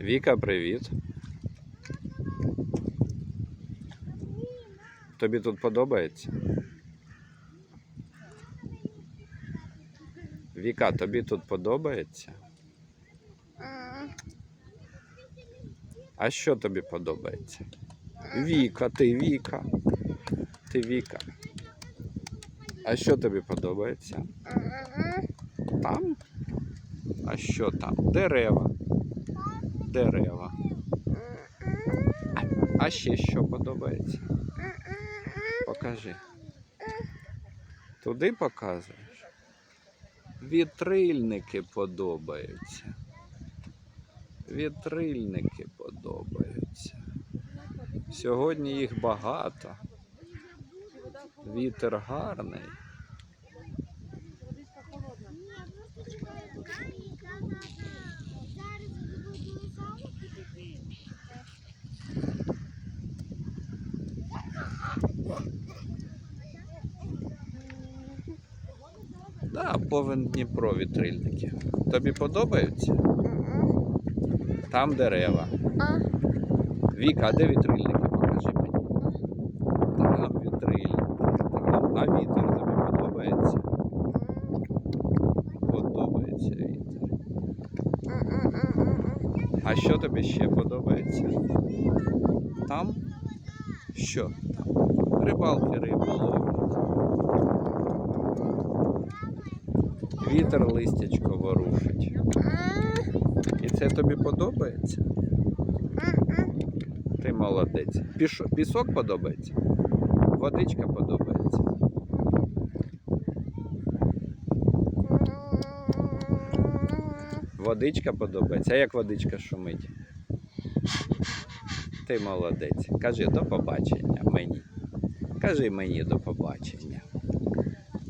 Віка, привіт. Тобі тут подобається? Віка, тобі тут подобається? А що тобі подобається? Віка, ти Віка. Ти Віка. А що тобі подобається? Там? А що там? Дерева. Дерева. А, ще що подобається? Покажи. Туди показуєш? Вітрильники подобаються. Вітрильники подобаються. Сьогодні їх багато. Вітер гарний. Да, повен Дніпро вітрильники. Тобі подобаються? Там дерева. Віка, а де вітрильники? Покажи мені. Там вітрильники. А вітер тобі подобається? Подобається вітер. А що тобі ще подобається? Там? Що там? Рибалки рибу Вітер листячко ворушить. І це тобі подобається? Ти молодець. Пісок подобається? Водичка подобається. Водичка подобається. А як водичка шумить? Ти молодець. Кажи до побачення мені. Кажи мені до побачення.